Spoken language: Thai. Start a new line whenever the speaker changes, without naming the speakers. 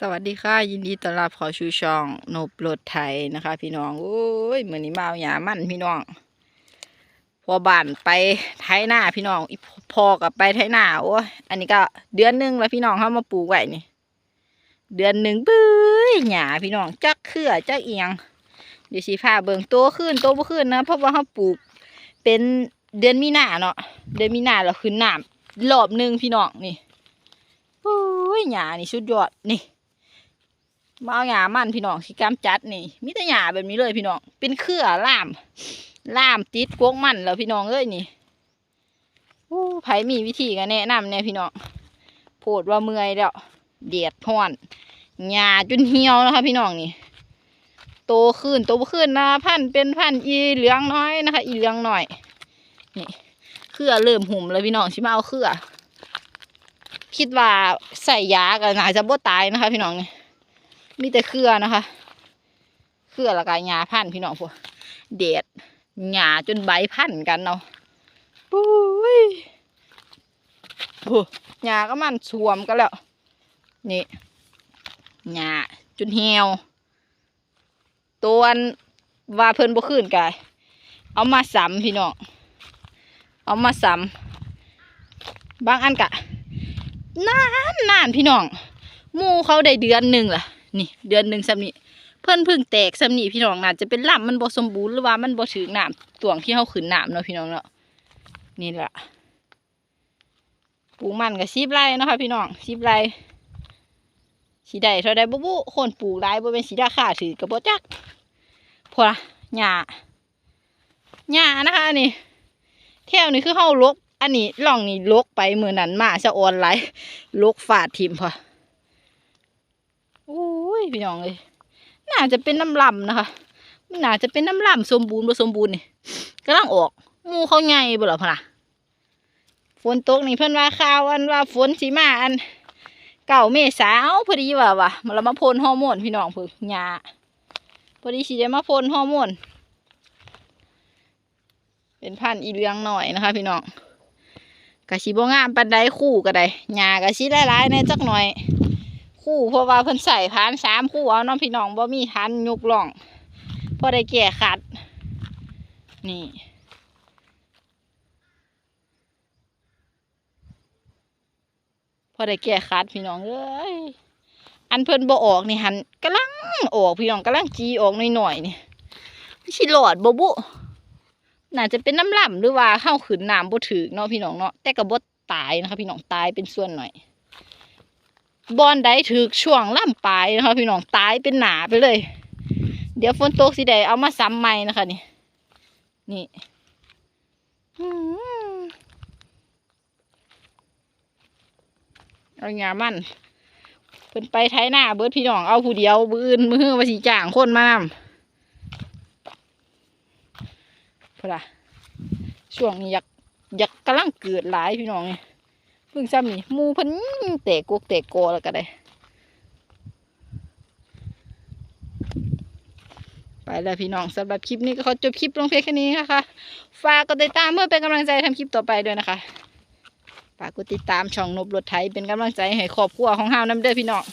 สวัสดีค่ะ ยินดีต้อนรับเขอชูช่องนบรถไทยนะคะ พี่น้องโอ้ยเหมือนนี้มาเอาหยามันพี่น้อง พอบ้านไปไถหน้าพี่น้องอีพอกับไปไถหน้าโอ้ยอันนี้ก็เดือนหนึ่งแล้วพี่น้องเขามาปลูกไว้นี่ เดือนหนึ่งปื้ยหยาพี่น้องจักเครือจักเอียงเดี๋ยวสีผ้าเบิ่งโตขึ้นโตบ่ขึ้นนะเพราะว่าเขาปลูกเป็นเดือนมีนาเนาะเดือนมีนาเราขึ้นน้ำรอบหนึ่งพี่น้องนี่โอ้ยหยานี่สุดยอดนี่ มาเอาหยามันพี่น้องสิกำจัดนี่มีแต่หยาแบบนี้เลยพี่น้องเป็นเครือล่ามล่ามติดกวกมันแล้วพี่น้องเอ้ยนี่โอ้ไผมีวิธีกันแนะนำเนี่ยพี่น้องโพดว่าเมื่อยแล้วเดียดห้อนหยาจนเหี่ยวนะคะพี่น้องนี่โตขึ้นโตขึ้นนะพันเป็นพันอีเหลืองน้อยนะคะ อีเหลืองหน่อยนี่เครือเริ่มหุ่มแล้วพี่น้องชิมาเอาเครือคิดว่าใส่ยากันน่าจะบ่ตายนะคะ พี่น้องนี่ มีแต่เครือนะคะ เครือละกายหญ้าพันพี่น้องพวกเด็ดหญ้าจนใบพันกันเนาะปุ้ยโอ้หญ้าก็มันสวมกันแล้ว นี่หญ้าจนเหี่ยวตัวอันว่าเพิ่นบ่คืนกาย เอามาสำพี่น้อง เอามาสำบางอันกะนานนานพี่น้องมูเขาได้เดือนหนึ่งล่ะ นี่เดือนหนึ่งสำนีเพิ่อนพึ่งแตกสำนีพี่น้องน่าจะเป็นลำมันบสมบูรณ์หรือว่ามันบ่ถึงน้ำตวงที่เฮาขึ้นน้ำเนาะพี่น้องเนาะนี่แหละปลูกมันกับซีบไรเนาะค่ะพี่น้องซีบไรสีได้เท่าใดบ่บุคนปลูกได้บ่เป็นสีราคาถือกับบ่จักพอละหญ้าหญ้านะคะอันนี้แถวนี้คือเฮาลกอันนี้ล่องนี่ลกไปมื้อนั้นมาสะออนหลายลกฟาดทิมพอ พี่น้องเลยน่าจะเป็นน้ำลำนะคะมันน่าจะเป็นน้ำลำสมบูรณ์บ่สมบูรณ์นี่กำลังออกมูเขาใหญ่บ่หรอพะนะฝนตกนี่เพิ่นว่าข่าวอันว่าฝนสีมาอันเก่าเมษาพอดีว่าว่ะมาเรามาพ่นฮอร์โมนพี่น้องเพิ่นหญ้าพอดีสิได้มาพ่นฮอร์โมนเป็นพันอีเลืองหน่อยนะคะ พี่น้องกะสิบ่งามปานใดคู่ก็ได้หญ้ากะสิหลายๆแหน่จักหน่อย คู่เพราะว่าเพิ่นใส่พานสามคู่เอาน้องพี่น้องบ่มีทันยุกล่องพอได้แก่ขัด นี่พอได้แก่ขัดพี่น้องเอ้ยอันเพิ่นบ่ออกนี่หันกำลังออกพี่น้องกำลังจีออกหน่อยๆนี่ไม่ช่หลอดบ่บุน่าจะเป็นน้ำล่ำหรือว่าเข้าขืนน้ำบ่ถึกเนาะพี่น้องเนาะแต่ก็บ่ตายนะคะพี่น้องตายเป็นส่วนหน่อย บอนได้ถือช่วงล่ำปลายนะคะพี่น้องตายเป็นหนาไปเลย เดี๋ยวฝนตกสิได้เอามาซ้ำใหม่นะคะนี่ นี่เอาหยามันเพิ่นไปไทยหน้าเบิดพี่น้องเอาผู้เดียวมืออื่นมือว่าสิจ้างคนมานำพอละช่วงนี้อยากอยากกำลังเกิดหลายพี่น้องนี่เพิ่งซ้ำนี่มูเพิ่นเตะกุกเตะโกแล้วก็ได้ ไปแล้วพี่น้องสำหรับคลิปนี้ก็ขอจบคลิปลงเพียงแค่นี้นะคะ ฝากกดติดตามเพื่อเป็นกำลังใจทำคลิปต่อไปด้วยนะคะ ฝากกดติดตามช่องนบรถไทยเป็นกำลังใจให้ครอบครัวของเฮานำเด้อพี่น้อง